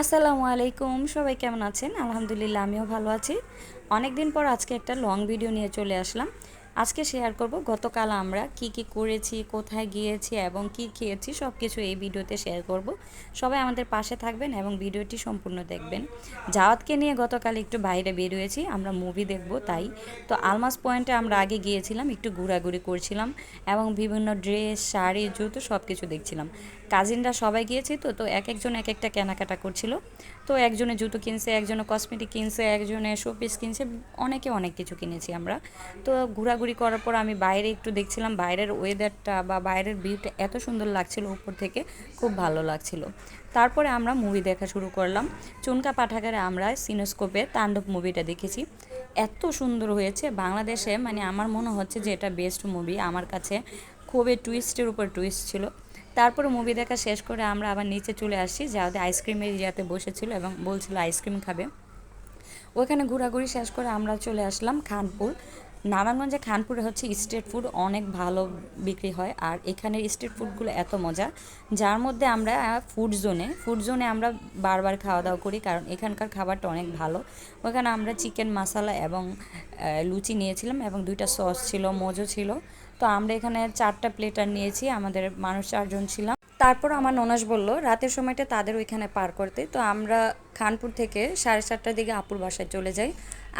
আসসালামু আলাইকুম, সবাই কেমন আছেন? আলহামদুলিল্লাহ, আমিও ভালো আছি। অনেক দিন পর আজকে একটা লং ভিডিও নিয়ে চলে আসলাম। আজকে শেয়ার করব গতকাল আমরা কি কি করেছি, কোথায় গিয়েছি এবং কি খেয়েছি সব কিছু এই ভিডিওতে শেয়ার করব। সবাই আমাদের পাশে থাকবেন এবং ভিডিওটি সম্পূর্ণ দেখবেন। জাওয়াতকে নিয়ে গতকাল একটু বাইরে বেরিয়েছি, আমরা মুভি দেখব তাই। তো আলমাস পয়েন্টে আমরা আগে গিয়েছিলাম, একটু ঘোরাঘুরি করছিলাম এবং বিভিন্ন ড্রেস শাড়ি, জুতো সব কিছু দেখছিলাম। কাজিনরা সবাই গিয়েছি তো তো এক একজন এক একটা কেনাকাটা করছিল। তো একজনে জুতো কিনছে, একজনে কসমেটিক কিনছে, একজনে শোপিস কিনছে, অনেকে অনেক কিছু কিনেছি আমরা। তো ঘোরাঘুরি করার পর আমি বাইরে একটু দেখছিলাম বাইরের ওয়েদারটা বা বাইরের ভিউটা এত সুন্দর লাগছিল উপর থেকে, খুব ভালো লাগছিল। তারপরে আমরা মুভি দেখা শুরু করলাম। চুনকা পাঠাগারে আমরা সিনোস্কোপে তাণ্ডব মুভিটা দেখেছি। এত সুন্দর হয়েছে বাংলাদেশে মানে আমার মনে হচ্ছে যে এটা বেস্ট মুভি আমার কাছে খুবই টুইস্টের উপর টুইস্ট ছিল। তারপরে মুভি দেখা শেষ করে আমরা আবার নিচে চলে আসি যাতে আইসক্রিমের ইয়াতে বসেছিল এবং বলছিল আইসক্রিম খাবে। ওইখানে ঘোরাঘুরি শেষ করে আমরা চলে আসলাম খানপুর। নারায়ণগঞ্জে খানপুরে হচ্ছে স্ট্রিট ফুড অনেক ভালো বিক্রি হয় আর এখানের স্ট্রিট ফুডগুলো এত মজা, যার মধ্যে আমরা ফুড জোনে ফুড জোনে আমরা বারবার খাওয়া দাওয়া করি কারণ এখানকার খাবারটা অনেক ভালো। ওখানে আমরা চিকেন মশালা এবং লুচি নিয়েছিলাম এবং দুইটা সস ছিল, মজো ছিল। তো আমরা এখানে চারটা প্লেটার নিয়েছি, আমাদের মানুষ চারজন ছিলাম। তারপর আমার ননাস বলল, রাতের সময়টা তাদের ওইখানে পার করতে। তো আমরা খানপুর থেকে সাড়ে চারটার দিকে আপুর বাসায় চলে যাই।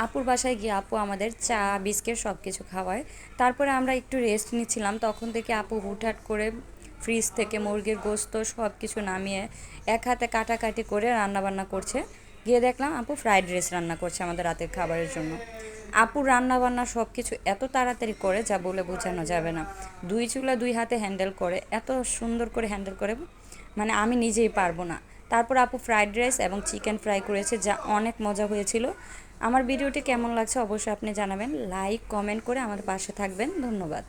আপুর বাসায় গিয়ে আপু আমাদের চা, বিস্কিট সব কিছু খাওয়ায়। তারপরে আমরা একটু রেস্ট নিচ্ছিলাম। তখন থেকে আপু হুটহাট করে ফ্রিজ থেকে মুরগির গোস্ত সব কিছু নামিয়ে এক হাতে কাটাকাটি করে রান্নাবান্না করছে। গিয়ে দেখলাম আপু ফ্রাইড রাইস রান্না করছে আমাদের রাতের খাবারের জন্য। আপু রান্না বান্না সব কিছু এত তাড়াতাড়ি করে যা বলে বোঝানো যাবে না। দুই চুলা দুই হাতে হ্যান্ডেল করে, এত সুন্দর করে হ্যান্ডেল করে মানে আমি নিজেই পারব না। তারপর আপু ফ্রাইড রাইস এবং চিকেন ফ্রাই করেছে, যা অনেক মজা হয়েছিল। আমার ভিডিওটি কেমন লাগছে অবশ্যই আপনি জানাবেন। লাইক কমেন্ট করে আমাদের পাশে থাকবেন। ধন্যবাদ।